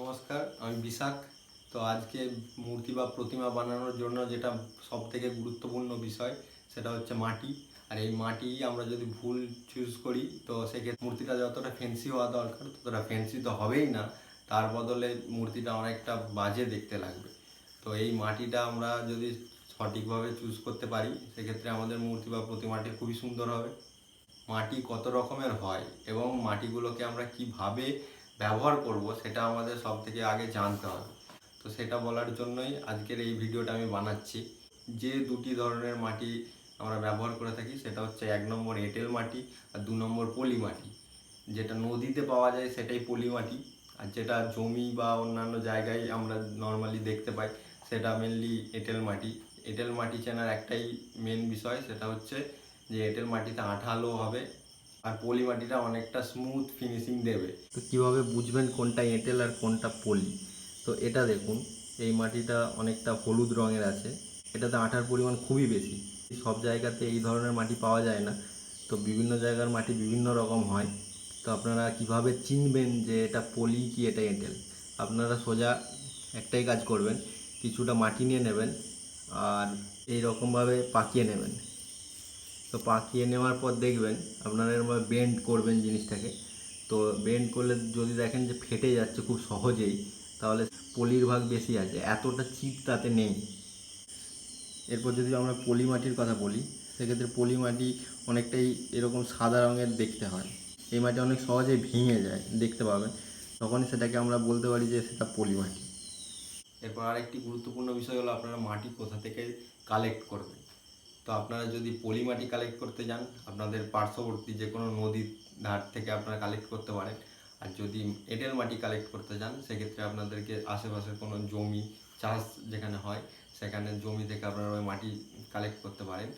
নমস্কার, আমি বিশাখ তো আজকে মূর্তি বা প্রতিমা বানানোর জন্য যেটা সব থেকে গুরুত্বপূর্ণ বিষয়, সেটা হচ্ছে মাটি। আর এই মাটি আমরা যদি ভুল চুজ করি, তো সেক্ষেত্রে মূর্তিটা যতটা ফ্যান্সি হওয়া দরকার, ততটা ফ্যান্সি তো হবেই না। তার বদলে মূর্তিটা অনেকটা বাজে দেখতে লাগবে। তো এই মাটিটা আমরা যদি সঠিকভাবে চুজ করতে পারি, সেক্ষেত্রে আমাদের মূর্তি বা প্রতিমাটি খুবই সুন্দর হবে। মাটি কত রকমের হয় এবং মাটিগুলোকে আমরা কীভাবে ব্যবহার করব, সেটা আমাদের সব থেকে আগে জানতে হবে। তো সেটা বলার জন্যই আজকের এই ভিডিওটা আমি বানাচ্ছি। যে দুটি ধরনের মাটি আমরা ব্যবহার করে থাকি, সেটা হচ্ছে এক নম্বর এঁটেল মাটি আর দু নম্বর পলি মাটি। যেটা নদীতে পাওয়া যায়, সেটাই পলি মাটি। আর যেটা জমি বা অন্যান্য জায়গায় আমরা নর্মালি দেখতে পাই, সেটা মেনলি এঁটেল মাটি। এঁটেল মাটি চেনার একটাই মেন বিষয়, সেটা হচ্ছে যে এঁটেল মাটিতে আঠালো হবে আর পলি মাটিটা অনেকটা স্মুথ ফিনিশিং দেবে। তো কীভাবে বুঝবেন কোনটা এঁটেল আর কোনটা পলি? তো এটা দেখুন, এই মাটিটা অনেকটা হলুদ রঙের আছে। এটাতে আঠার পরিমাণ খুবই বেশি। সব জায়গাতে এই ধরনের মাটি পাওয়া যায় না। তো বিভিন্ন জায়গার মাটি বিভিন্ন রকম হয়। তো আপনারা কীভাবে চিনবেন যে এটা পলি কি এটা এঁটেল? আপনারা সোজা একটাই কাজ করবেন, কিছুটা মাটি নিয়ে নেবেন আর এই রকমভাবে পাকিয়ে নেবেন। তো পাকিয়ে নেওয়ার পর দেখবেন আপনারা এরকমভাবে বেন্ড করবেন জিনিসটাকে। তো বেন্ড করলে যদি দেখেন যে ফেটে যাচ্ছে খুব সহজেই, তাহলে পলির ভাগ বেশি আছে, এতটা চিপ তাতে নেই। এরপর যদি আমরা পলি মাটির কথা বলি, সেক্ষেত্রে পলি মাটি অনেকটাই এরকম সাদা রঙের দেখতে হয়। এই মাটি অনেক সহজেই ভেঙে যায়, দেখতে পাবেন। তখনই সেটাকে আমরা বলতে পারি যে সেটা পলি মাটি এরপর আরেকটি গুরুত্বপূর্ণ বিষয় হলো আপনারা মাটি কোথা থেকে কালেক্ট করবেন। তো আপনারা যদি পলি মাটি কালেক্ট করতে যান, আপনাদের পার্শ্ববর্তী যে কোনো নদীর ধার থেকে আপনারা কালেক্ট করতে পারেন। আর যদি এঁটেল মাটি কালেক্ট করতে যান, সেক্ষেত্রে আপনাদেরকে আশেপাশের কোনো জমি চাষ যেখানে হয়, সেখানে জমি থেকে আপনারা ওই মাটি কালেক্ট করতে পারেন।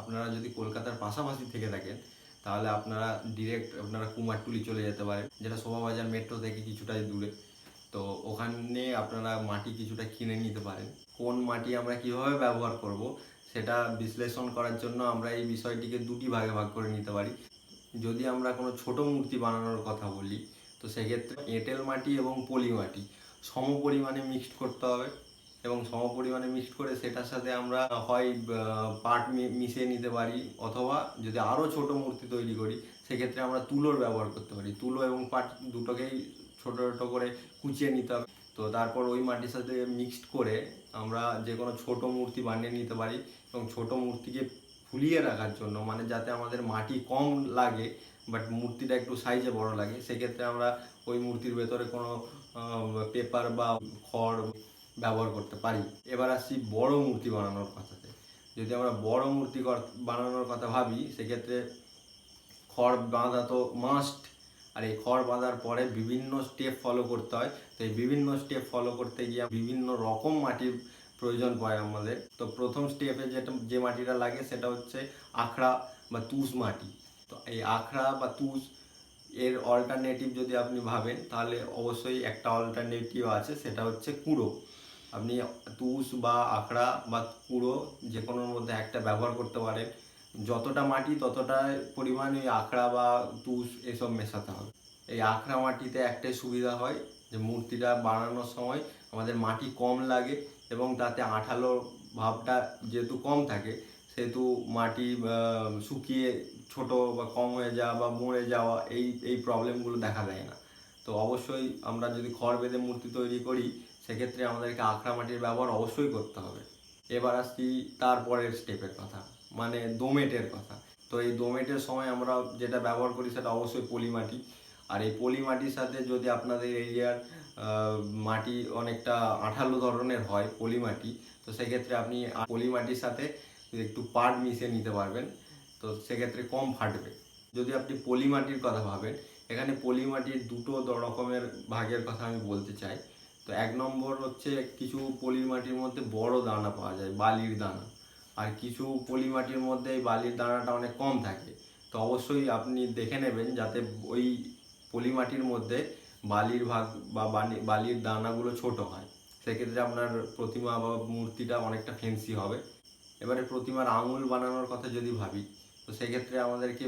আপনারা যদি কলকাতার পাশাপাশি থেকে থাকেন, তাহলে আপনারা ডিরেক্ট আপনারা কুমারটুলি চলে যেতে পারেন, যেটা শোভাবাজার মেট্রো থেকে কিছুটাই দূরে। তো ওখানে আপনারা মাটি কিছুটা কিনে নিতে পারেন। কোন মাটি আমরা কীভাবে ব্যবহার করব সেটা বিশ্লেষণ করার জন্য আমরা এই বিষয়টিকে দুটি ভাগে ভাগ করে নিতে পারি। যদি আমরা কোনো ছোট মূর্তি বানানোর কথা বলি, তো সেক্ষেত্রে এঁটেল মাটি এবং পলি মাটি সম পরিমাণে মিক্সড করতে হবে এবং সম পরিমাণে মিক্সড করে সেটার সাথে আমরা হয় পাট মিশিয়ে নিতে পারি অথবা যদি আরও ছোট মূর্তি তৈরি করি, সেক্ষেত্রে আমরা তুলোর ব্যবহার করতে পারি। তুলো এবং পাট দুটোকেই ছোট ছোটো করে কুচিয়ে নিতে হবে। তো তারপর ওই মাটির সাথে মিক্সড করে আমরা যে কোনো ছোট মূর্তি বানিয়ে নিতে পারি এবং ছোট মূর্তিকে ফুলিয়ে রাখার জন্য মানে যাতে আমাদের মাটি কম লাগে বাট মূর্তিটা একটু সাইজে বড় লাগে, সেক্ষেত্রে আমরা ওই মূর্তির ভেতরে কোনো পেপার বা খড় ব্যবহার করতে পারি। এবার আসছি বড় মূর্তি বানানোর কথাতে। যদি আমরা বড় মূর্তি বানানোর কথা ভাবি, সেক্ষেত্রে খড় বাঁধা তো মাস্ট আর এই খড় বাঁধার পরে বিভিন্ন স্টেপ ফলো করতে হয়। তো এই বিভিন্ন স্টেপ ফলো করতে গিয়ে বিভিন্ন রকম মাটির প্রয়োজন পড়ে আমাদের। তো প্রথম স্টেপে যেটা, যে মাটিটা লাগে সেটা হচ্ছে আখড়া বা তুষ মাটি। তো এই আখড়া বা তুষ এর অল্টারনেটিভ যদি আপনি ভাবেন, তাহলে অবশ্যই একটা অল্টারনেটিভ আছে, সেটা হচ্ছে কুড়ো। আপনি তুষ বা আখড়া বা কুড়ো যে কোনোর মধ্যে একটা ব্যবহার করতে পারেন। যতটা মাটি, ততটা পরিমাণ ওই আখড়া বা তুষ এসব মেশাতে হবে। এই আখড়া মাটিতে একটাই সুবিধা হয় যে মূর্তিটা বানানোর সময় আমাদের মাটি কম লাগে এবং তাতে আঠালো ভাবটা যেহেতু কম থাকে, সেহেতু মাটি শুকিয়ে ছোট বা কম হয়ে যাওয়া বা মরে যাওয়া এই এই প্রবলেমগুলো দেখা দেয় না। তো অবশ্যই আমরা যদি খড় বেঁধে মূর্তি তৈরি করি, সেক্ষেত্রে আমাদেরকে আখড়া মাটির ব্যবহার অবশ্যই করতে হবে। এবার আসছি তারপরের স্টেপের কথা। মানে দোমেটের কথা। তো এই দোমেটের সময় আমরা যেটা ব্যবহার করি সেটা অবশ্যই পলি মাটি আর এই পলি মাটির সাথে যদি আপনাদের এরিয়ার মাটি অনেকটা আঠালো ধরনের হয় পলি মাটি তো সেক্ষেত্রে আপনি পলি মাটির সাথে একটু পাট মিশিয়ে নিতে পারবেন। তো সেক্ষেত্রে কম ফাটবে। যদি আপনি পলি মাটির কথা ভাবেন, এখানে পলি মাটির দুটো রকমের ভাগের কথা আমি বলতে চাই। তো এক নম্বর হচ্ছে কিছু পলি মাটির মধ্যে বড় দানা পাওয়া যায়, বালির দানা। আর কিছু পলি মাটির মধ্যে এই বালির দানাটা অনেক কম থাকে। তো অবশ্যই আপনি দেখে নেবেন যাতে ওই পলি মাটির মধ্যে বালির ভাগ বা বালি- বালির দানাগুলো ছোট হয়। সেক্ষেত্রে আপনার প্রতিমা বা মূর্তিটা অনেকটা ফেন্সি হবে। এবারে প্রতিমার আঙুল বানানোর কথা যদি ভাবি, তো সেক্ষেত্রে আমাদেরকে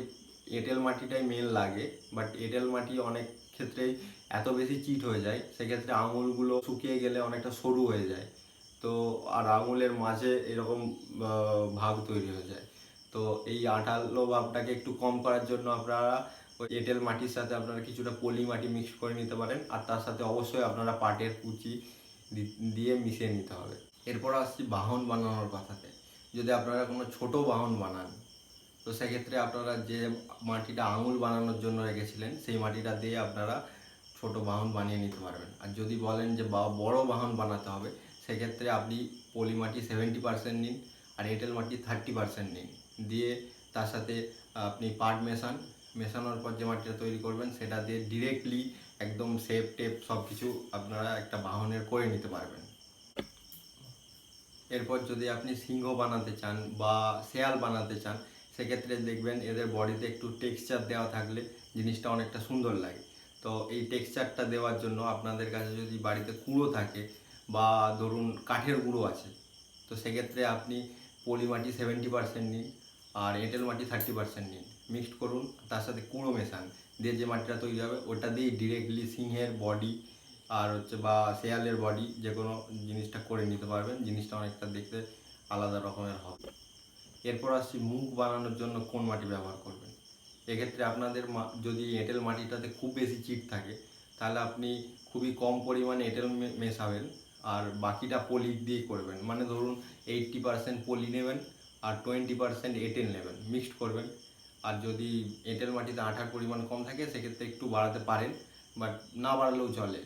এঁটেল মাটিটাই মেন লাগে। বাট এঁটেল মাটি অনেক ক্ষেত্রেই এত বেশি চিট হয়ে যায়, সেক্ষেত্রে আঙুলগুলো শুকিয়ে গেলে অনেকটা সরু হয়ে যায়। তো আর আঙুলের মাঝে এরকম ভাগ তৈরি হয়ে যায়। তো এই আঠালো ভাবটাকে একটু কম করার জন্য আপনারা ওই এঁটেল মাটির সাথে আপনারা কিছুটা পলি মাটি মিক্স করে নিতে পারেন। আর তার সাথে অবশ্যই আপনারা পাটের কুচি দিয়ে মিশিয়ে নিতে হবে। এরপর আসছি বাহন বানানোর কথাতে। যদি আপনারা কোনো ছোট বাহন বানান, তো সেক্ষেত্রে আপনারা যে মাটিটা আঙুল বানানোর জন্য রেখেছিলেন, সেই মাটিটা দিয়ে আপনারা ছোট বাহন বানিয়ে নিতে পারবেন। আর যদি বলেন যে বা, বড় বাহন বানাতে হবে সেক্ষেত্রে আপনি পলি মাটি সেভেন্টি পার্সেন্ট নিন আর এঁটেল মাটি থার্টি পার্সেন্ট নিন। দিয়ে তার সাথে আপনি পাট মেশান, মেশানোর পর যে মাটিটা তৈরি করবেন সেটা দিয়ে ডিরেক্টলি একদম শেপ টেপ সব কিছু আপনারা একটা বাহনের করে নিতে পারবেন। এরপর যদি আপনি সিংহ বানাতে চান বা শেয়াল বানাতে চান, সেক্ষেত্রে দেখবেন এদের বডিতে একটু টেক্সচার দেওয়া থাকলে জিনিসটা অনেকটা সুন্দর লাগে। তো এই টেক্সচারটা দেওয়ার জন্য আপনাদের কাছে যদি বাড়িতে কুড়ো থাকে বা ধরুন কাঠের গুঁড়ো আছে, তো সেক্ষেত্রে আপনি পলি মাটি সেভেন্টি পার্সেন্ট নিন আর এঁটেল মাটি থার্টি পার্সেন্ট নিন। মিক্সড করুন, তার সাথে কুঁড়ো মেশান দিয়ে যে মাটিটা তৈরি হবে, ওটা দিয়ে ডিরেক্টলি সিংহের বডি আর হচ্ছে বা শেয়ালের বডি যে কোনো জিনিসটা করে নিতে পারবেন, জিনিসটা অনেকটা দেখতে আলাদা রকমের হবে। এরপর আসছি মুখ বানানোর জন্য কোন মাটি ব্যবহার করবেন? এক্ষেত্রে আপনাদের যদি এঁটেল মাটিটাতে খুব বেশি চিট থাকে, তাহলে আপনি খুবই কম পরিমাণে এঁটেল মেশাবেন। আর বাকিটা পলি দিয়ে করবেন। মানে ধরুন এইট্টি পার্সেন্ট পলি নেবেন আর টোয়েন্টি পার্সেন্ট এঁটেল নেবেন মিক্সড করবেন। আর যদি এঁটেল মাটিতে আঠার পরিমাণ কম থাকে, সেক্ষেত্রে একটু বাড়াতে পারেন বাট না বাড়ালেও চলে।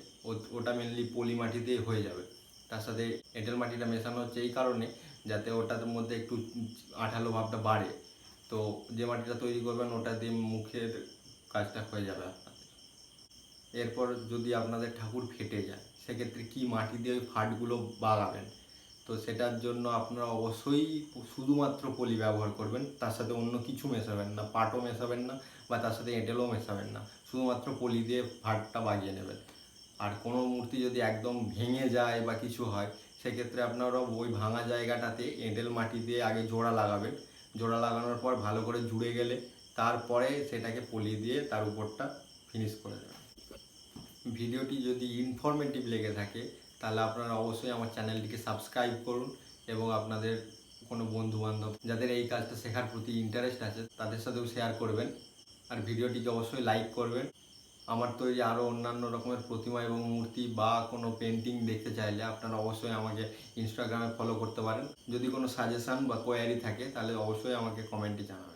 ওটা মেনলি পলি মাটিতেই হয়ে যাবে। তার সাথে এঁটেল মাটিটা মেশানো হচ্ছে এই কারণে, যাতে ওটার মধ্যে একটু আঠালো ভাবটা বাড়ে। তো যে মাটিটা তৈরি করবেন, ওটা দিয়ে মুখের কাজটা হয়ে যাবে। এরপর যদি আপনাদের ঠাকুর ফেটে যায়, সেক্ষেত্রে কি মাটি দিয়ে ওই ফাটগুলো বাগাবেন? তো সেটার জন্য আপনারা অবশ্যই শুধুমাত্র পলি ব্যবহার করবেন, তার সাথে অন্য কিছু মেশাবেন না, পাটও মেশাবেন না বা তার সাথে এঁটেলও মেশাবেন না, শুধুমাত্র পলি দিয়ে ফাটটা বাগিয়ে নেবেন। আর কোনো মূর্তি যদি একদম ভেঙে যায় বা কিছু হয়, সেক্ষেত্রে আপনারা ওই ভাঙা জায়গাটাতে এঁটেল মাটি দিয়ে আগে জোড়া লাগাবেন। জোড়া লাগানোর পর ভালো করে জুড়ে গেলে তারপরে সেটাকে পলি দিয়ে তার উপরটা ফিনিশ করে দেবেন। ভিডিওটি যদি ইনফরমেটিভ লেগে থাকে, তাহলে আপনারা অবশ্যই আমার চ্যানেলটিকে সাবস্ক্রাইব করুন এবং আপনাদের কোনো বন্ধু বান্ধব যাদের এই কাজটা শেখার প্রতি ইন্টারেস্ট আছে, তাদের সাথেও শেয়ার করবেন। আর ভিডিওটিকে অবশ্যই লাইক করবেন। আমার তৈরি আরও অন্যান্য রকমের প্রতিমা এবং মূর্তি বা কোনো পেন্টিং দেখতে চাইলে আপনারা অবশ্যই আমাকে ইনস্টাগ্রামে ফলো করতে পারেন। যদি কোনো সাজেশন বা কোয়ারি থাকে, তাহলে অবশ্যই আমাকে কমেন্টে জানাবেন।